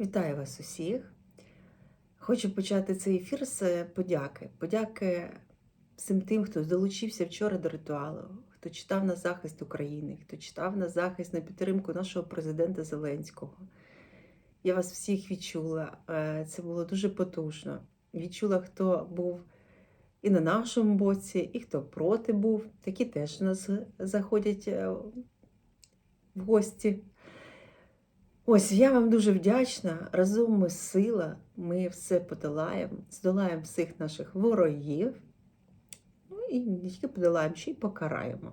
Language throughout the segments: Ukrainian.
Вітаю вас усіх. Хочу почати цей ефір з подяки. Подяки всім тим, хто долучився вчора до ритуалу, хто читав на захист України, хто читав на захист на підтримку нашого президента Зеленського. Я вас всіх відчула. Е, Це було дуже потужно. Відчула, хто був і на нашому боці, і хто проти був. Такі теж у нас заходять е, в гості. Ось я вам дуже вдячна. Разом ми сила, ми все подолаємо, здолаємо всіх наших ворогів. Ну і не тільки подолаємо, ще й покараємо.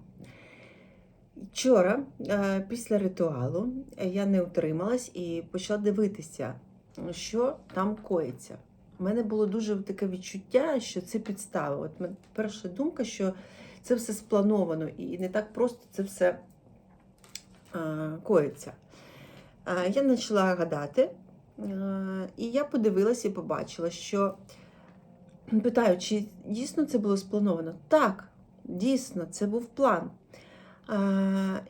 Вчора, е, після ритуалу, я не утрималась і почала дивитися, що там коїться. У мене було дуже таке відчуття, що це підстава. От перша думка, що це все сплановано і не так просто це все е, коїться. Я почала гадати, е, і я подивилася і побачила, що питаю, чи дійсно це було сплановано? Так, дійсно, це був план.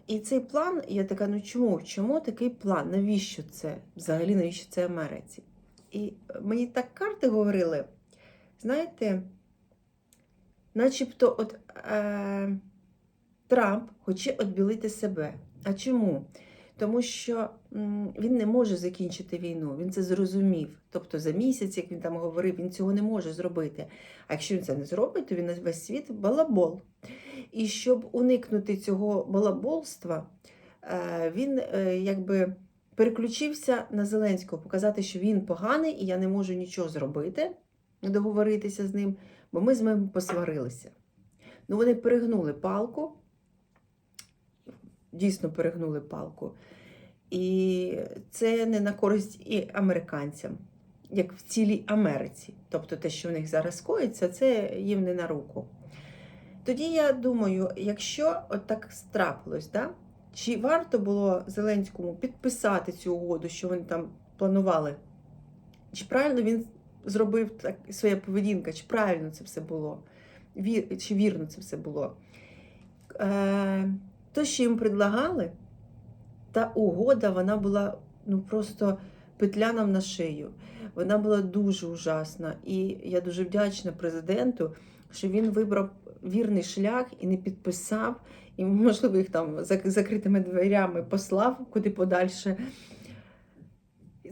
І цей план, я така, ну чому? Чому такий план? Навіщо це? Взагалі, навіщо це Америці? І мені так карти говорили, знаєте, начебто от е, Трамп хоче відбілити себе. А чому? Тому що він не може закінчити війну, він це зрозумів. Тобто за місяць, як він там говорив, він цього не може зробити. А якщо він це не зробить, то він на весь світ балабол. І щоб уникнути цього балаболства, е, він е, якби переключився на Зеленського, показати, що він поганий і я не можу нічого зробити, договоритися з ним, бо ми з ним посварилися. Ну, вони перегнули палку, дійсно перегнули палку. І це не на користь і американцям, як в цілій Америці. Тобто те, що в них зараз коїться, це їм не на руку. Тоді я думаю, якщо от так трапилось, да? чи варто було Зеленському підписати цю угоду, що вони там планували? Чи правильно він зробив так своя поведінка, чи правильно це все було? Чи вірно це все було? Е, то, що їм предлагали, та угода, вона була ну просто петля нам на шию. Вона була дуже ужасна. І я дуже вдячна президенту, що він вибрав вірний шлях і не підписав, і, можливо, їх там закритими дверями послав куди подальше.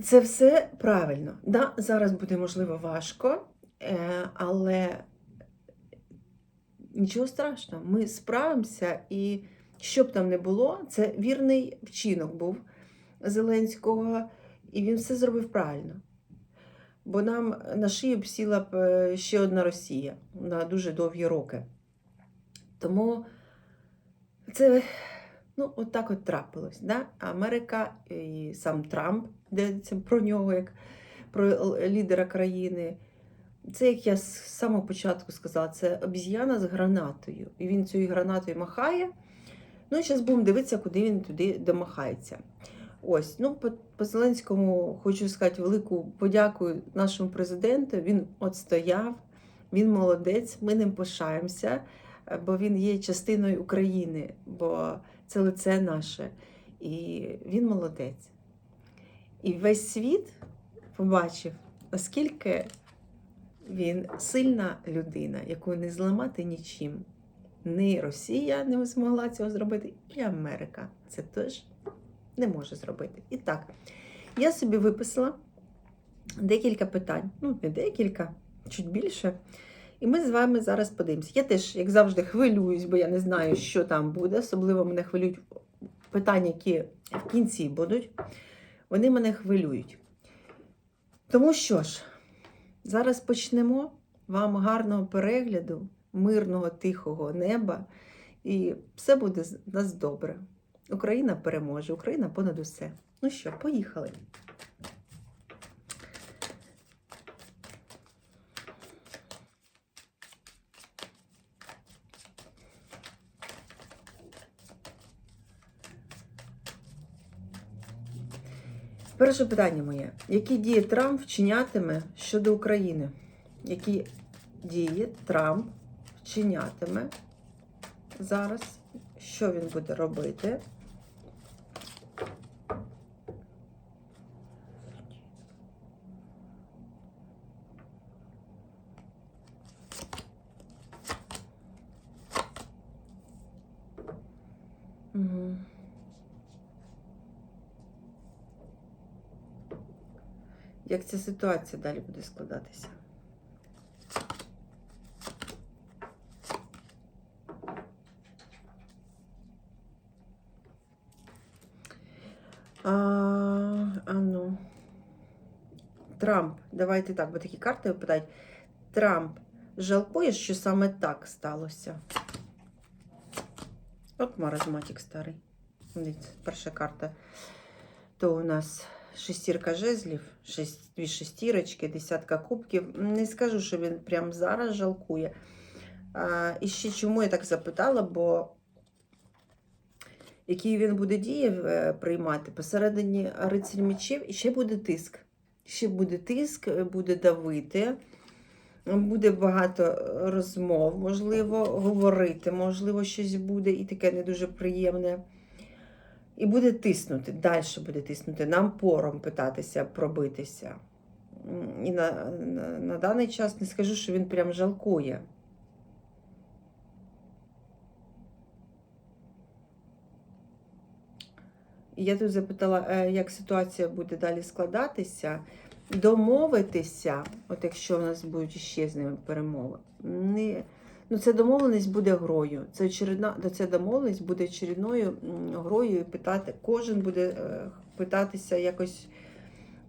Це все правильно. Да, зараз буде, можливо, важко, е, але нічого страшного, ми справимося, і що б там не було, це вірний вчинок був Зеленського, і він все зробив правильно. Бо нам на шию б сіла б е, ще одна Росія на дуже довгі роки. Тому це ну, от так от трапилось. Да? Америка і сам Трамп, де це про нього, як про лідера країни. Це, як я з самого початку сказала, це обіз'яна з гранатою. І він цією гранатою махає. Ну і зараз будемо дивитися, куди він туди домахається. Ось, ну, по, Зеленському хочу сказати велику подяку нашому президенту. Він от стояв, він молодець, ми ним пишаємося, е, бо він є частиною України, бо це лице наше. І він молодець. І весь світ побачив, наскільки він сильна людина, яку не зламати нічим. Ні Росія не змогла цього зробити, і Америка це теж не може зробити. І так, я собі виписала декілька питань, ну, не декілька, чуть більше. І ми з вами зараз подивимося. Я теж, як завжди, хвилююсь, бо я не знаю, що там буде. Особливо мене хвилюють питання, які в кінці будуть. Вони мене хвилюють. Тому що ж, зараз почнемо. Вам гарного перегляду, мирного, тихого неба, і все буде з- нас добре. Україна переможе, Україна понад усе. Ну що, поїхали. Перше питання моє. Які дії Трамп вчинятиме щодо України? Які дії Трамп вчинятиме зараз, що він буде робити. Як ця ситуація далі буде складатися? А, а ну. Трамп, давайте так, бо такі карти випадають. Трамп жалкує, що саме так сталося. От маразматик старий. Дивіться, перша карта. То у нас шестірка жезлів, шесть, дві шестірочки, десятка кубків. Не скажу, що він прямо зараз жалкує. А, і ще чому я так запитала, бо які він буде дії е, приймати посередині рицарь мечів, і ще буде тиск. Ще буде тиск, е, буде давити, буде багато розмов, можливо, говорити, можливо, щось буде і таке не дуже приємне. І буде тиснути, далі буде тиснути, нам пором питатися пробитися. І на, на, на даний час не скажу, що він прям жалкує. Я тут запитала, е, як ситуація буде далі складатися. Домовитися, от якщо у нас будуть ще з ними перемови, не, ну це домовленість буде грою. Це очередна, ця домовленість буде очередною грою і питати, кожен буде е, питатися якось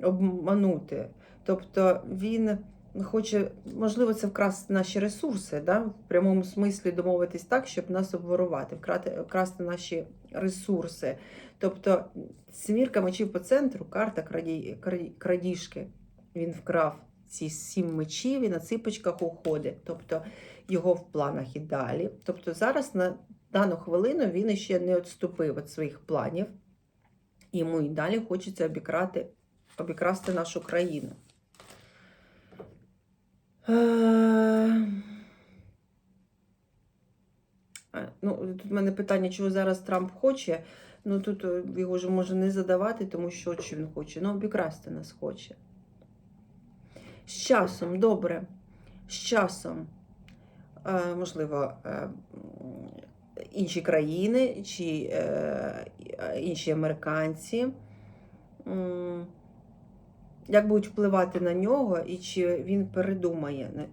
обманути. Тобто він хоче, можливо, це вкрасти наші ресурси, да? в прямому смислі домовитись так, щоб нас обворувати, вкрати, вкрасти наші ресурси. Тобто семірка мечів по центру, карта краді, краді- крадіжки. Він вкрав ці сім мечів і на ципочках уходить. Тобто його в планах і далі. Тобто зараз на дану хвилину він ще не відступив від своїх планів. Йому і далі хочеться обікрати, обікрасти нашу країну. Е, Ну, тут в мене питання, чого зараз Трамп хоче. Ну тут е, його ж може не задавати, тому що що він хоче. Ну, обікрасти нас хоче. З часом, добре. З часом, е, можливо, е, інші країни чи е, інші американці. Як будуть впливати на нього, і чи він передумає,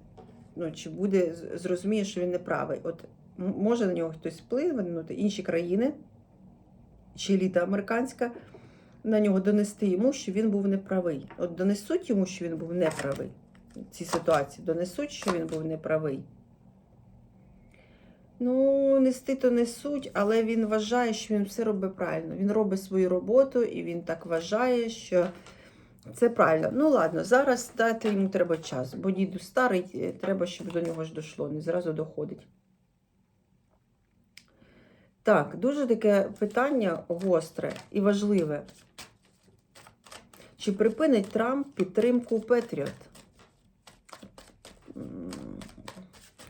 ну, чи буде зрозуміє, що він не правий. От може на нього хтось вплинути, інші країни, чи еліта американська, на нього донести йому, що він був неправий. От донесуть йому, що він був неправий. Ці ситуації донесуть, що він був неправий. Ну, нести то несуть, але він вважає, що він все робить правильно. Він робить свою роботу і він так вважає, що це правильно. Ну ладно, зараз дати йому треба час, бо діду старий, треба, щоб до нього ж дійшло, не зразу доходить. Так, дуже таке питання гостре і важливе. Чи припинить Трамп підтримку Петріот?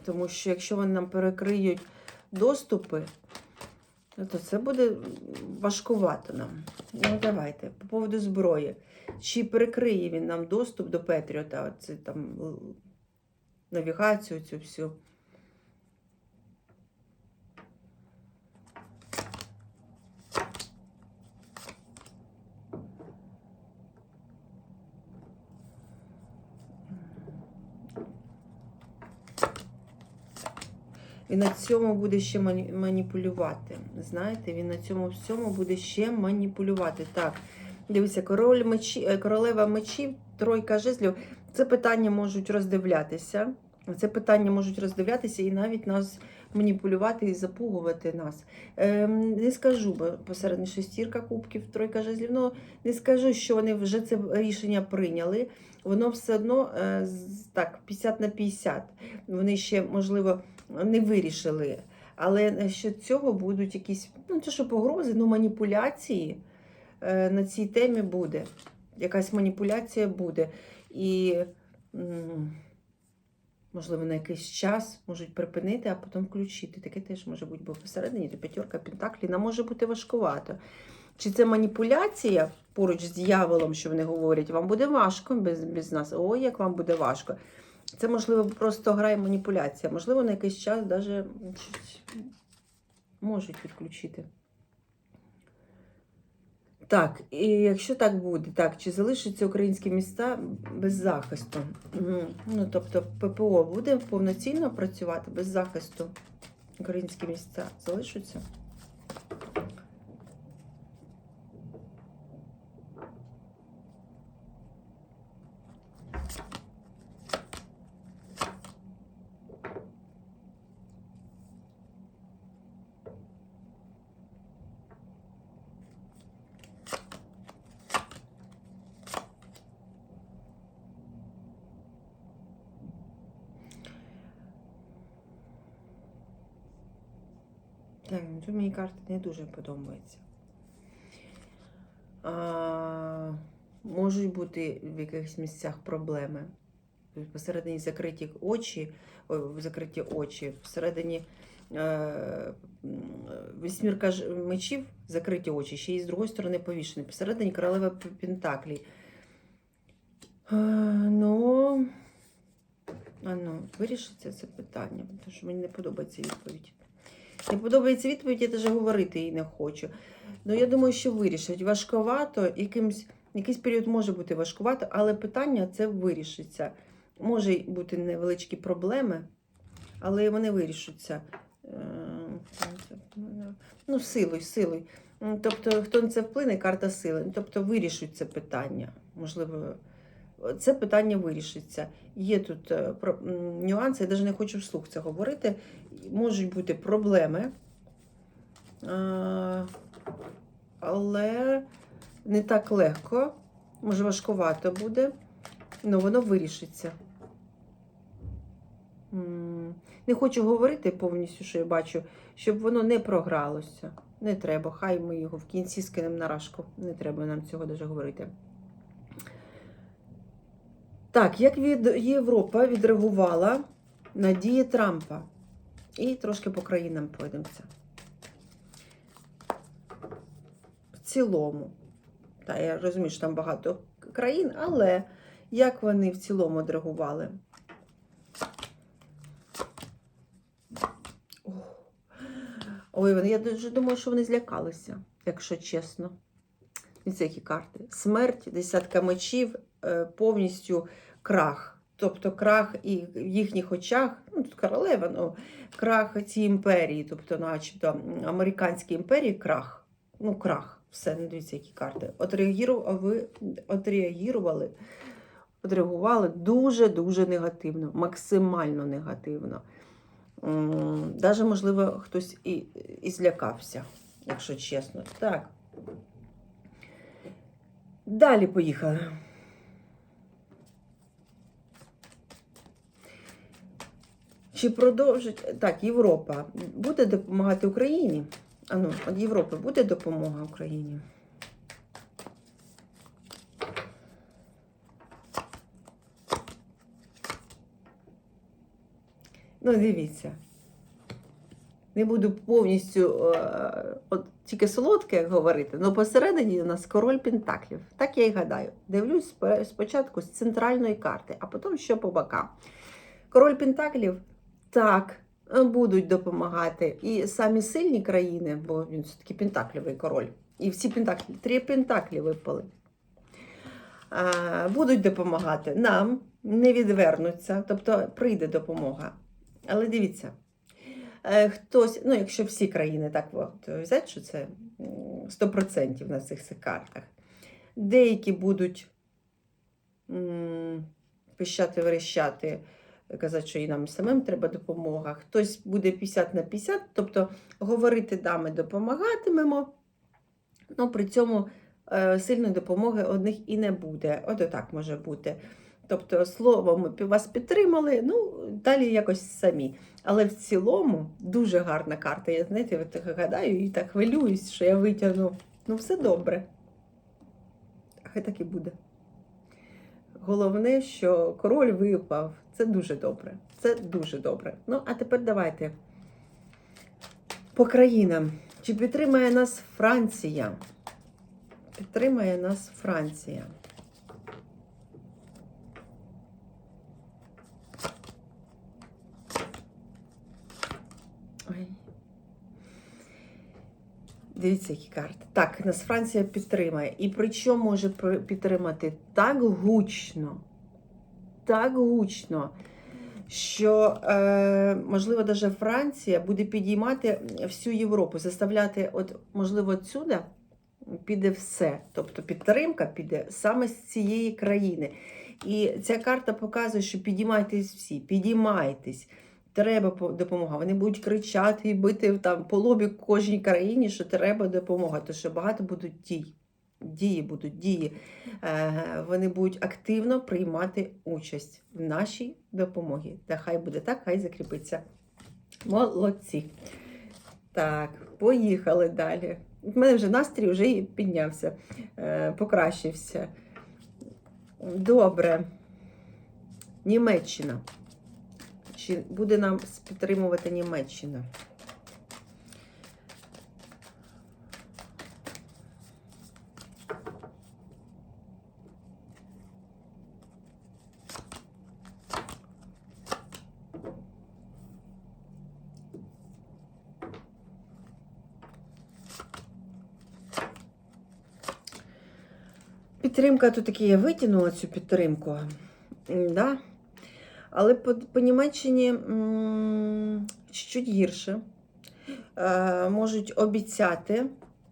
Тому що якщо вони нам перекриють доступи, то це буде важкувато нам. Ну, давайте, по поводу зброї. Чи перекриє він нам доступ до Петріота? Це там навігацію цю всю. Він на цьому буде ще маніпулювати. Знаєте, він на цьому всьому буде ще маніпулювати. Так, дивіться, король мечі, е, королева мечів, тройка жезлів. Це питання можуть роздивлятися. Це питання можуть роздивлятися і навіть нас маніпулювати і запугувати нас. Ем, не скажу, бо посередині шестірка кубків, тройка жезлів. Ну, не скажу, що вони вже це рішення прийняли. Воно все одно е, так, 50 на 50. Вони ще, можливо, не вирішили. Але що цього будуть якісь, ну це що погрози, ну маніпуляції е, на цій темі буде. Якась маніпуляція буде. І, можливо, на якийсь час можуть припинити, а потім включити. Таке теж може бути, бо посередині то п'ятерка пентаклі, нам може бути важкувато. Чи це маніпуляція поруч з дьяволом, що вони говорять, вам буде важко без, без нас. Ой, як вам буде важко. Це, можливо, просто гра і маніпуляція. Можливо, на якийсь час навіть можуть відключити. Так, і якщо так буде, так, чи залишаться українські міста без захисту? Ну, тобто ППО буде повноцінно працювати без захисту? Українські міста залишаться? Так, ну тут мені карти не дуже подобаються. А, можуть бути в якихось місцях проблеми. Посередині закриті очі, закриті очі, всередині е, вісьмірка мечів, закриті очі, ще й з другої сторони повішені. Посередині королева Пентаклі. Ну, а ну, вирішиться це питання, тому що мені не подобається відповідь. Не подобається відповідь, я навіть говорити її не хочу. Ну, я думаю, що вирішать. Важковато, якимсь, якийсь період може бути важкувато, але питання це вирішиться. Може бути невеличкі проблеми, але вони вирішаться. Е, Ну, силою, силою. Тобто, хто на це вплине, карта сили. Тобто вирішуть це питання. Можливо, це питання вирішиться. Є тут е, нюанси, я навіть не хочу вслух це говорити. Можуть бути проблеми, але не так легко, може важкувато буде, але воно вирішиться. Не хочу говорити повністю, що я бачу, щоб воно не програлося. Не треба. Хай ми його в кінці скинемо на рашку. Не треба нам цього даже говорити. Так, як від Європа відреагувала на дії Трампа? І трошки по країнам пройдемося. В цілому. Та я розумію, що там багато країн, але як вони в цілому відреагували? Ой, я дуже думаю, що вони злякалися, якщо чесно. Ці які карти. Смерть, десятка мечів, повністю крах. Тобто крах і в їхніх очах, ну тут королева, ну крах цієї імперії, тобто, начебто, американській імперії крах. Ну, крах. Все, не дивіться, які карти. Отреагірували, отреагірували, отреагували дуже-дуже негативно, максимально негативно. Навіть, можливо, хтось і, і злякався, якщо чесно. Так. Далі поїхали. Чи продовжить так, Європа буде допомагати Україні? А ну, від Європи буде допомога Україні? Ну, дивіться. Не буду повністю е, от, тільки солодке говорити, але посередині у нас король Пентаклів. Так я і гадаю. Дивлюсь спочатку з центральної карти, а потім що по бокам. Король Пентаклів так, е, будуть допомагати. І самі сильні країни, бо він все-таки Пентаклівий король. І всі Пентаклі, три Пентаклі випали. Будуть допомагати нам, не відвернуться, тобто прийде допомога. Але дивіться, е, хтось, ну якщо всі країни так взяти, що це 100% на цих картах, деякі будуть пищати, верещати, казати, що і нам самим треба допомога. Хтось буде 50 на 50, тобто говорити да, ми допомагатимемо, але при цьому е, сильної допомоги одних і не буде. От отак може бути. Тобто, слово, ми вас підтримали, ну, далі якось самі. Але в цілому дуже гарна карта. Я знаєте, от так гадаю і так хвилююсь, що я витягну. Ну, все добре. Хай так і буде. Головне, що король випав. Це дуже добре. Це дуже добре. Ну, а тепер давайте по країнам. Чи підтримає нас Франція? Підтримає нас Франція. Дивіться, які карти. Так, нас Франція підтримає. І причому може підтримати так гучно, так гучно, що, е, можливо, навіть Франція буде підіймати всю Європу, заставляти, от, можливо, отсюди піде все. Тобто підтримка піде саме з цієї країни. І ця карта показує, що підіймайтесь всі, підіймайтесь. Треба допомога. Вони будуть кричати і бити там по лобі кожній країні, що треба допомога. Тому що багато будуть дій. Дії будуть дії. Е, вони будуть активно приймати участь в нашій допомогі. Та хай буде так, хай закріпиться. Молодці. Так, поїхали далі. У мене вже настрій вже і піднявся, е, покращився. Добре. Німеччина. Чи буде нам підтримувати Німеччина? Підтримка тут таки я витягнула цю підтримку. Да? Але по, по Німеччині м, чуть гірше. Е, можуть обіцяти,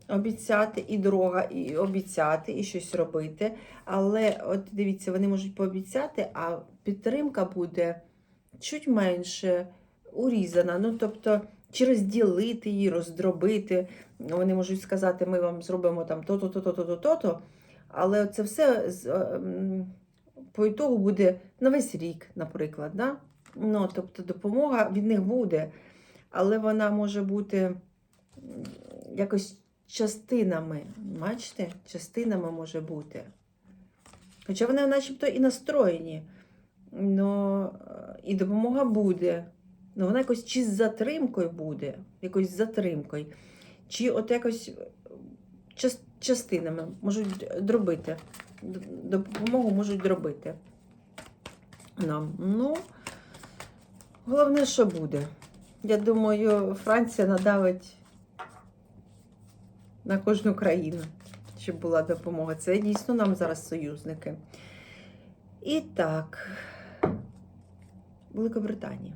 обіцяти і дорога, і обіцяти, і щось робити. Але от дивіться, вони можуть пообіцяти, а підтримка буде чуть менше урізана. Ну, тобто, чи розділити її, роздробити. Вони можуть сказати, ми вам зробимо там то-то, то-то, то-то, то-то. Але це все е, по ітогу буде на весь рік, наприклад. Да? Ну, тобто допомога від них буде, але вона може бути якось частинами. Бачите? Частинами може бути. Хоча вони начебто і настроєні. Но, е, і допомога буде. Ну, вона якось чи з затримкою буде, якось з затримкою, чи от якось е, час- частинами можуть дробити. Допомогу можуть дробити нам. Ну, головне, що буде. Я думаю, Франція надавить на кожну країну, щоб була допомога. Це дійсно нам зараз союзники. І так, Великобританія.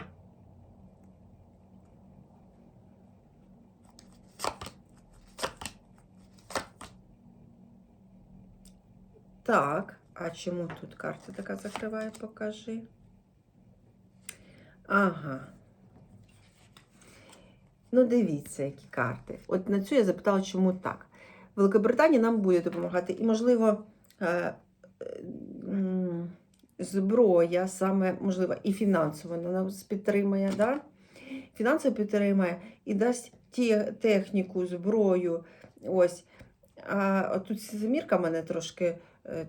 Так, а чому тут карта така закриває, покажи. Ага. Ну, дивіться, які карти. От на цю я запитала, чому так. Великобританія нам буде допомагати. І, можливо, е, е, зброя, саме, можливо, і фінансово вона нас підтримає. Да? Фінансово підтримає і дасть техніку, зброю. Ось. А тут Семірка мене трошки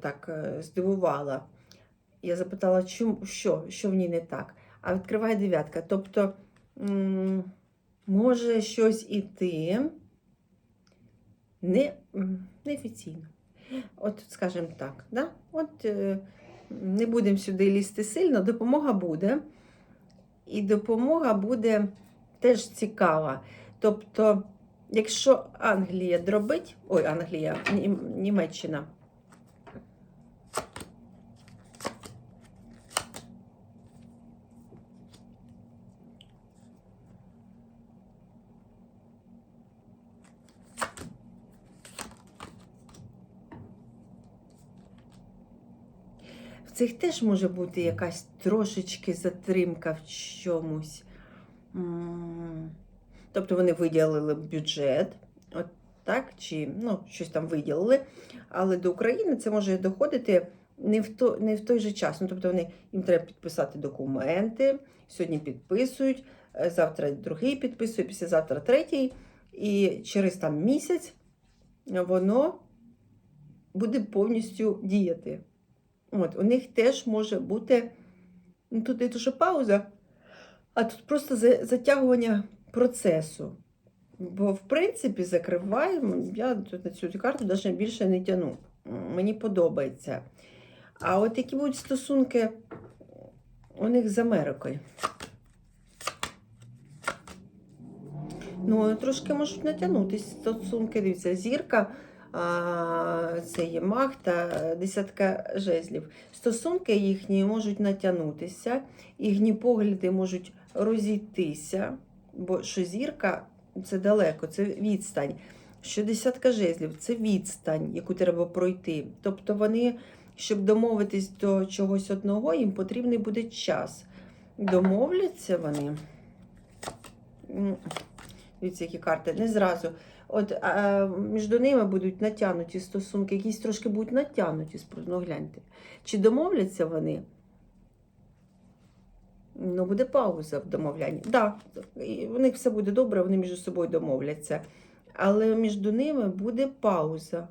так е, здивувала. Я запитала, чому, що, що в ній не так. А відкриває дев'ятка. Тобто може щось іти не, неофіційно. От, скажімо так, да? От е, не будемо сюди лізти сильно, допомога буде. І допомога буде теж цікава. Тобто, якщо Англія дробить, ой, Англія, Німеччина. Цих теж може бути якась трошечки затримка в чомусь. Тобто вони виділили бюджет, от так, чи ну, щось там виділили, але до України це може доходити не в, то, не в той же час. Ну, тобто вони, їм треба підписати документи, сьогодні підписують, е, завтра другий підписує, післязавтра третій, і через там місяць воно буде повністю діяти. От, у них теж може бути, ну тут не дуже пауза, а тут просто затягування процесу. Бо, в принципі, закриваємо, я на цю карту навіть більше не тяну. Мені подобається. А от які будуть стосунки у них з Америкою? Ну, трошки можуть натягнутися стосунки. Дивіться, зірка, це є мах та десятка жезлів. Стосунки їхні можуть натягнутися, їхні погляди можуть розійтися, бо що зірка це далеко, це відстань. Що десятка жезлів це відстань, яку треба пройти. Тобто вони, щоб домовитись до чогось одного, їм потрібний буде час. Домовляться вони. Дивіться, які карти. Не зразу. От а, між ними будуть натягнуті стосунки, якісь трошки будуть натягнуті, ну гляньте. Чи домовляться вони? Ну, буде пауза в домовлянні. Так, да, у них все буде добре, вони між собою домовляться. Але між ними буде пауза.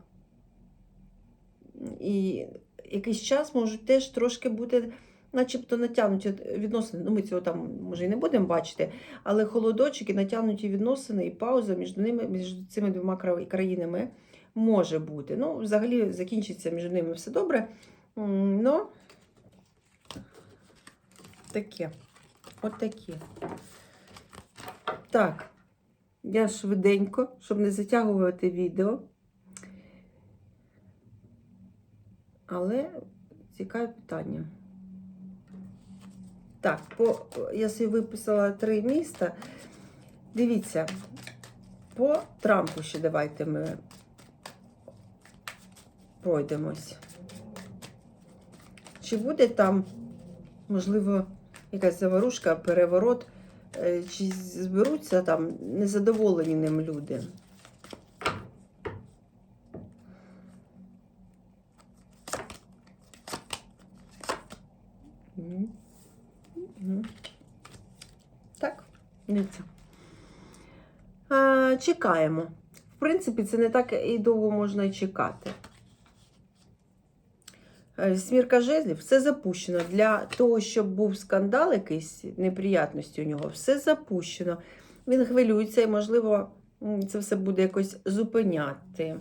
І якийсь час можуть теж трошки бути, начебто, натягнуті відносини. Ну, ми цього там, може, і не будемо бачити, але холодочок і натягнуті відносини, і пауза між ними, між цими двома країнами може бути. Ну, взагалі закінчиться між ними все добре. Но таке. От таке. Так, я швиденько, щоб не затягувати відео. Але цікаве питання. Так, по, я собі виписала три міста. Дивіться, по Трампу ще давайте ми пройдемось. Чи буде там, можливо, якась заварушка, переворот, е, чи зберуться там незадоволені ним люди? Мгм. Мгм. Так, дивіться. А, чекаємо. В принципі, це не так і довго можна і чекати. Е, Смірка жезлів, все запущено. Для того, щоб був скандал, якийсь неприятності у нього, все запущено. Він хвилюється і, можливо, це все буде якось зупиняти.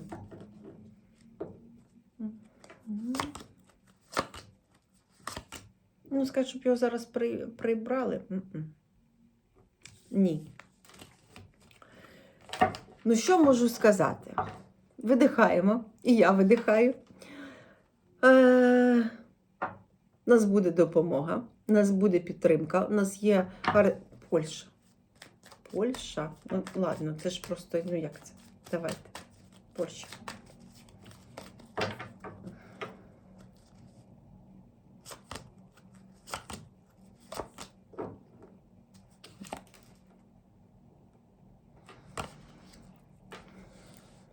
Ну, скажу, щоб його зараз при, прибрали. Ні. Ну, що можу сказати? Видихаємо, і я видихаю. Е, у нас буде допомога, нас буде підтримка, у нас є Польща. Польща? Ну, ладно, це ж просто, ну як це? Давайте. Польща.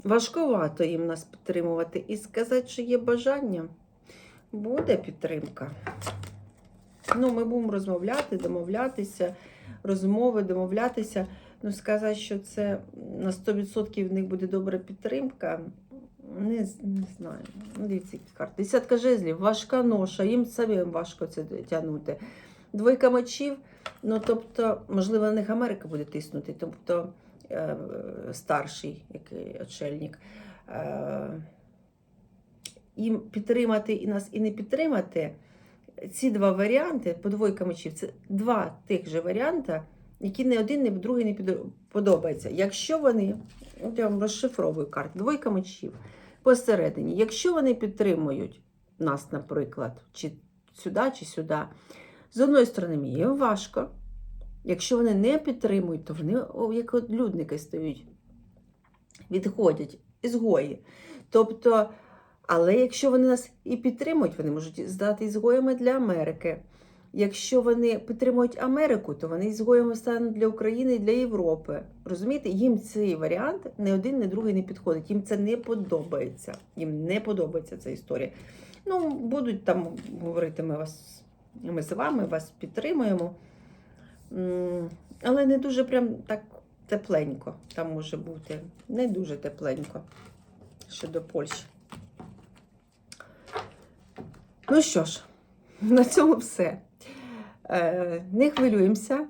Важковато їм нас підтримувати і сказати, що є бажання. Буде підтримка. Ну, ми будемо розмовляти, домовлятися, розмови, домовлятися. Ну, сказати, що це на 100% в них буде добра підтримка. Не, не знаю. Ну, Дивіться, які карти. Десятка жезлів, важка ноша, їм самим важко це тягнути. Двойка мечів, ну тобто, можливо, на них Америка буде тиснути, тобто старший який очельник. Е, їм підтримати і нас і не підтримати. Ці два варіанти по двойка мечів це два тих же варіанти, які не один, ні другий не подобається. Якщо вони, от я вам розшифровую карту, двойка мечів посередині, якщо вони підтримують нас, наприклад, чи сюди, чи сюди, з одної сторони, мені важко. Якщо вони не підтримують, то вони як от людники стають, відходять, ізгої. Тобто, але якщо вони нас і підтримують, вони можуть здати ізгоями для Америки. Якщо вони підтримують Америку, то вони ізгоями стануть для України і для Європи. Розумієте, їм цей варіант не один, не другий не підходить. Їм це не подобається. Їм не подобається ця історія. Ну, будуть там говорити, ми вас, ми з вами вас підтримуємо. Але не дуже прям так тепленько там може бути. Не дуже тепленько щодо Польщі. Ну що ж, на цьому все. Е, Не хвилюємося,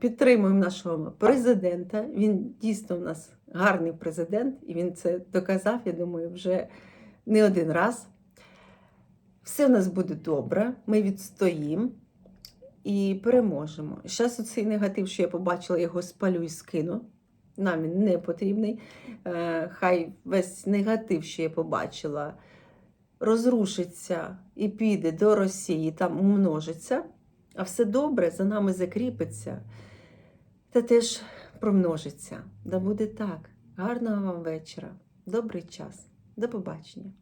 підтримуємо нашого президента. Він дійсно у нас гарний президент, і він це доказав, я думаю, вже не один раз. Все в нас буде добре, ми відстоїмо і переможемо. Зараз оцей негатив, що я побачила, його спалю і скину. нам він не потрібний. Е, Хай весь негатив, що я побачила, розрушиться і піде до Росії, там умножиться, а все добре за нами закріпиться та теж промножиться. Да буде так. Гарного вам вечора, добрий час. До побачення.